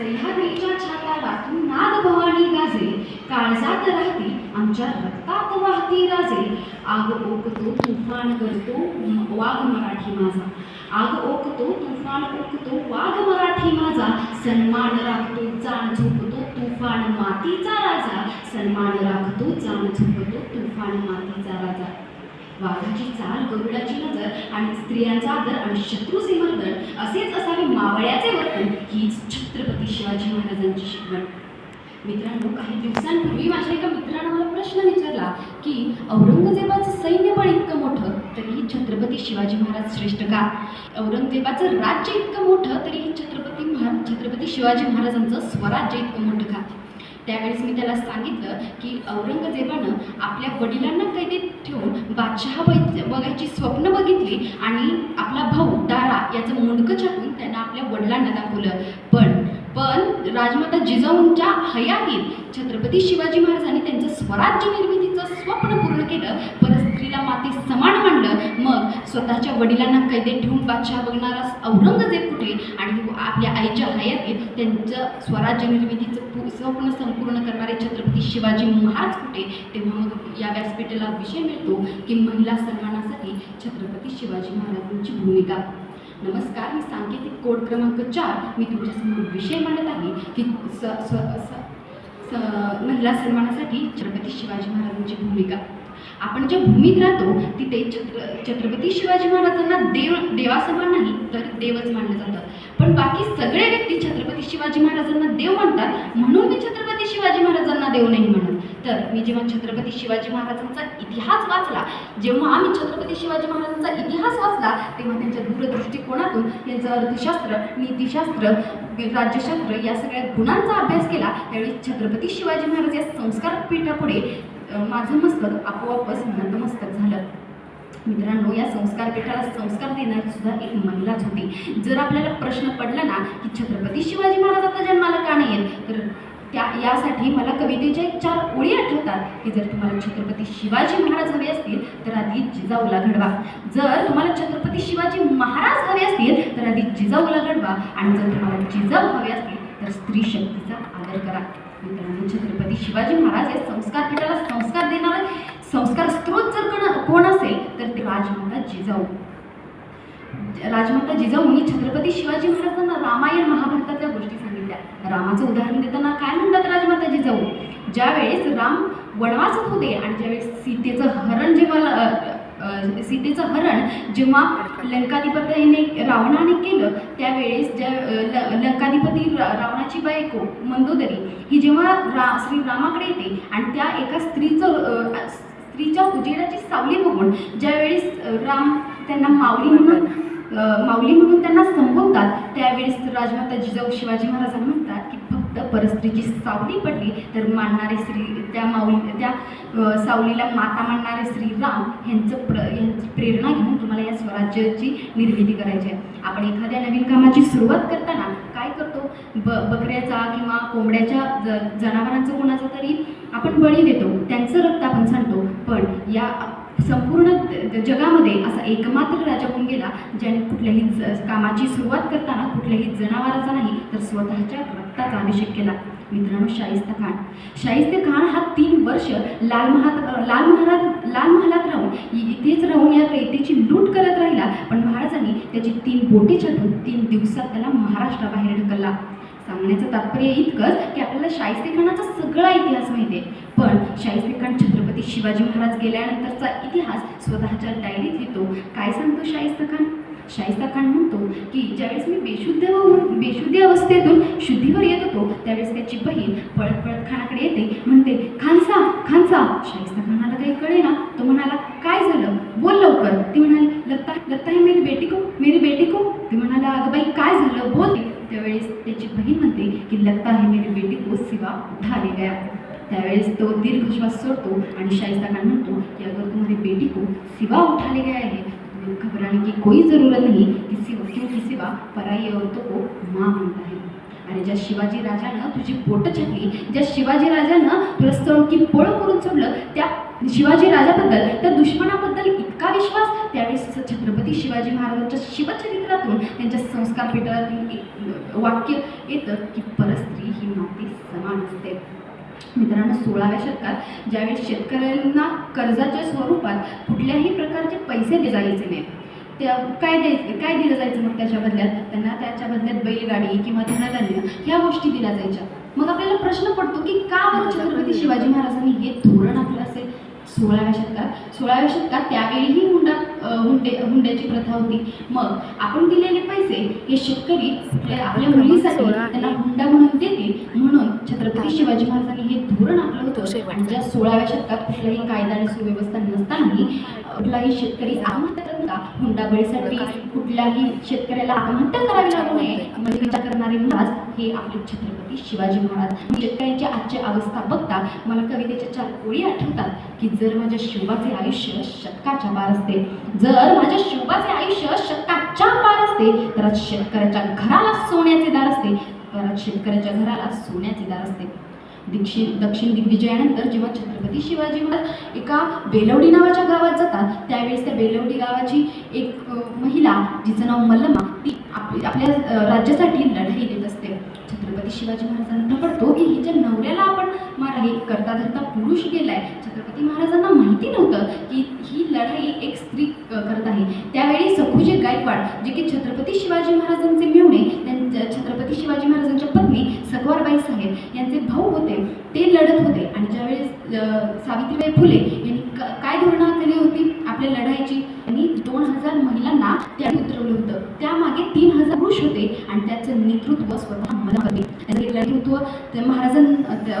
सह्याद्रीच्या छातालातून नाद भवानी गाजे. काळजात राहते आमच्या रक्तात वाहती राजे. आग ओकतो तुफान करतो वाघ मराठी माझा. आग ओकतो तुफान ओकतो वाघ मराठी माझा. सन्मान राखतो जाण झोपतो तुफान मातीचा राजा. सन्मान राखतो जाण झोपतो तुफान मातीचा राजा. वाघाची चाल गरुडाची नजर आणि स्त्रियांचा आदर आणि शत्रूचे मर्दन असेच असावे मावळ्याचे वर्तन हीच छत्रपती शिवाजी महाराजांची शिकवण. मित्रांनो काही दिवसांपूर्वी माझ्या एका मित्रानं मला प्रश्न विचारला की औरंगजेबाचं सैन्य पण इतकं मोठं तरीही छत्रपती शिवाजी महाराज श्रेष्ठ का? औरंगजेबाचं राज्य इतकं मोठं तरीही छत्रपती महा छत्रपती शिवाजी महाराजांचं स्वराज्य इतकं मोठं का? त्यावेळेस मी त्याला सांगितलं की औरंगजेबानं आपल्या वडिलांना कैदेत ठेवून बादशहा बघ बघायची स्वप्न बघितली आणि आपला भाऊ दारा याचं मुंडकं छापून त्यांना आपल्या वडिलांना दाखवलं. पण पण राजमाता जिजाऊंच्या हयातीत छत्रपती शिवाजी महाराजांनी त्यांचं स्वराज्य निर्मितीचं स्वप्न पूर्ण केलं पण स्त्रीला माती समान मांडलं मग स्वतःच्या वडिलांना कैदेत ठेवून बादशहा बघणारा औरंगजेब कुठे? आणि हो, आपल्या आईच्या हयातीत त्यांचं स्वराज्य निर्मितीचं स्वप्न संपूर्ण करणारे छत्रपती शिवाजी महाराज कुठे? तेव्हा मग या व्यासपीठाला विषय मिळतो की महिला सन्मानासाठी छत्रपती शिवाजी महाराजांची भूमिका. नमस्कार मी सांकेतिक कोड क्रमांक चार. मी तुमच्यासमोर विषय मांडत आहे की स स स महिला सन्मानासाठी छत्रपती शिवाजी महाराजांची भूमिका. आपण ज्या भूमीत राहतो तिथे छत्र छत्रपती शिवाजी महाराजांना देव देवासमान नाही तर देवच मानलं जातं. पण बाकी सगळे व्यक्ती छत्रपती शिवाजी महाराजांना देव मानतात म्हणून मी छत्रपती शिवाजी महाराजांना देव नाही म्हणत. तर मी जेव्हा छत्रपती शिवाजी महाराजांचा इतिहास वाचला जेव्हा आम्ही छत्रपती शिवाजी महाराजांचा इतिहास वाचला तेव्हा त्यांच्या दूरदृष्टिकोनातून त्यांचं अर्थशास्त्र नीतिशास्त्र राज्यशास्त्र या सगळ्या गुणांचा अभ्यास केला. त्यावेळी छत्रपती शिवाजी महाराज या संस्कार पीठापुढे माझं मस्तक आपोआपच नतमस्तक झालं. मित्रांनो या संस्कार पीठाला संस्कार देणारी सुद्धा एक महिलाच होती. जर आपल्याला प्रश्न पडला ना की छत्रपती शिवाजी महाराज जन्माला का नाही येत? तर त्या यासाठी मला कवितेच्या एक चार ओळी आठवतात की जर तुम्हाला छत्रपती शिवाजी महाराज हवे असतील तर आधी जिजाऊला घडवा. जर तुम्हाला छत्रपती शिवाजी महाराज हवे असतील तर आधी जिजाऊला घडवा. आणि जर तुम्हाला जिजाऊ हवे असतील तर स्त्री शक्तीचा आदर करा. मित्रांनो छत्रपती शिवाजी महाराज या संस्कार पीठाला संस्कार देणारा संस्कार स्त्रोत जर कोण कोण असेल तर ते राजमाता जिजाऊ. राजमाता जिजाऊंनी छत्रपती शिवाजी महाराजांना रामायण महाभारतातल्या गोष्टी सांगितल्या. रामाचं उदाहरण देताना काय म्हणतात राजमाता जिजाऊ? ज्यावेळेस राम वनवासात होते आणि ज्यावेळेस सीतेचं हरण जेव्हा सीतेचं हरण जेव्हा लंकाधिपतीने रावणाने केलं त्यावेळेस ज्या लंकाधिपती रा- रावणाची बायको मंदोदरी ही जेव्हा रा श्रीरामाकडे येते आणि त्या एका स्त्रीचं स्त्रीच्या उजेडाची सावली बघून ज्यावेळेस राम त्यांना माऊली म्हणून माऊली म्हणून त्यांना संबोधतात त्यावेळेस राजमाता जिजाऊ शिवाजी महाराजांना म्हणतात परस्त्रीची सावली पडली तर मानणारे श्री त्या माऊली त्या सावलीला माता मानणारे श्रीराम ह्यांचं प्र ह्यांची प्रेरणा घेऊन तुम्हाला या स्वराज्याची निर्मिती करायची आहे. आपण एखाद्या नवीन कामाची सुरुवात करताना काय करतो? ब बकऱ्याचा किंवा कोंबड्याच्या ज जनावरांचं कोणाचा तरी आपण बळी देतो त्यांचं रक्त आपण सांगतो पण या संपूर्ण जगामध्ये असा एकमात्र राजा होऊन गेला ज्याने कुठल्याही कामाची सुरुवात करताना कुठल्याही जनावराचा नाही तर स्वतःच्या रक्ताचा अभिषेक केला. मित्रांनो शाहिस्ता खान. शाहिस्ते खान हा तीन वर्ष लाल महात लाल महाराज लाल महालात राहून इथेच राहून या कैतेची लूट करत राहिला. पण महाराजांनी त्याची तीन बोटे छाटून तीन दिवसात त्याला महाराष्ट्राबाहेर ढकलला. सांगण्याचं तात्पर्य इतकंच की आपल्याला शाहिस्ते खानाचा सगळा इतिहास माहिती आहे. पण शाहिस्ते खान छत्रपती शिवाजी महाराज गेल्यानंतरचा इतिहास स्वतःच्या डायरीत लिहितो. काय सांगतो शाहिस्ता खान? शाहिस्ता खान म्हणतो की ज्यावेळेस मी बेशुद्ध होऊन बेशुद्धी अवस्थेतून शुद्धीवर येत होतो त्यावेळेस त्याची बहीण पळत पळत खानाकडे येते म्हणते खानसा खानसा. शाहिस्ता खानाला काही कळे ना. तो म्हणाला काय झालं? बोल लवकर. ती म्हणाली लत्ता लत्ता हे मेरी बेटी को मेरी बेटी को. ती म्हणाला अगं बाई काय झालं? बोल. त्यावेळेस त्याची बहीण म्हणते की लत्ता हे मेरी बेटी को सिवा उठा ले गया. त्यावेळेस तो दीर्घ श्वास सोडतो आणि शाहिस्ता खान म्हणतो की अगर तुम्हारी बेटी को सिवा उठाले गया आहे घबराने की कोई ज़रूरत नहीं किसी क्योंकि सिवा पराई औरतों को माँ म्हणता है आणि ज्या शिवाजी राजानं तुझी पोट छाटली ज्या शिवाजी राजानं तुला सळकी पळ करून सोडलं त्या शिवाजी राजाबद्दल त्या दुश्मनाबद्दल इतका विश्वास त्यावेळेस छत्रपती शिवाजी महाराजांच्या शिवचरित्रातून त्यांच्या संस्कार पीठातील एक वाक्य येतं की परस्त्री ही माती समान असते. मित्रांनो सोळाव्या शतकात ज्यावेळेस शेतकऱ्यांना कर्जाच्या स्वरूपात कुठल्याही प्रकारचे पैसे दिले जायचे नाही त्या काय द्यायचं काय दिलं जायचं मग त्याच्या बदल्यात? त्यांना त्याच्या बदल्यात बैलगाडी किंवा धनधान्य ह्या गोष्टी दिल्या जायच्या. मग आपल्याला प्रश्न पडतो की का बरं छत्रपती शिवाजी महाराजांनी हे धोरण आपलं असेल सोळाव्या शतकात. सोळाव्या शतकात त्यावेळीही हुंडा हुंडे हुंड्याची प्रथा होती. मग आपण दिलेले पैसे हे शेतकरी आपल्या मुलीसाठी त्यांना हुंडा म्हणून देतील. म्हणून छत्रपती शिवाजी महाराजांनी हे धोरण आपलं होतं. ज्या सोळाव्या शतकात कुठलाही कायदा आणि सुव्यवस्था नसतानाही कुठलाही शेतकरी आत्महत्या हुंडाबळीसाठी कुठल्याही शेतकऱ्याला आत्महत्या करावी लागू नये. म्हणजे विचार करणारे महाराज हे आपले छत्रपती शिवाजी महाराज. शेतकऱ्यांची आजची अवस्था बघता मला कवितेच्या चार ओळी आठवतात की जर माझ्या शिवबाचे आयुष्य शतकाच्या पार असते जर माझ्या शिवबाचे आयुष्य शतकाच्या पार असते तर शेतकऱ्याच्या घराला सोन्याचे दार असते तर शेतकऱ्याच्या घराला सोन्याचे दार असते. दिक्षि दक्षिण दिग्विजयानंतर जेव्हा छत्रपती शिवाजी महाराज एका बेलवडी नावाच्या गावात जातात त्यावेळेस त्या बेलवडी गावाची एक महिला जिचं नाव मल्लमा ती आप आपल्या राज्यासाठी लढाई देत असते. छत्रपती शिवाजी महाराजांना पडतो की हिच्या नवऱ्याला आपण मारा करता धरता पुरुष गेलाय छत्रपती महाराजांना माहिती नव्हतं की ही लढाई एक स्त्री करत आहे. त्यावेळी सखुजे गायकवाड जे की छत्रपती शिवाजी महाराजांचे मिळवणे त्यांच्या छत्रपती शिवाजी महाराजांच्या पत्नी सखवारबाई साहेब यांचे भाऊ लढत होते. आणि ज्यावेळेस सावित्रीबाई फुले यांनी काय धोरणं आखली होती आपल्या लढाईची? त्यांनी दोन हजार महिलांना त्या उतरवलं होतं. त्यामागे तीन हजार पुरुष होते आणि त्याचं नेतृत्व स्वतः मला होते नेतृत्व महाराजां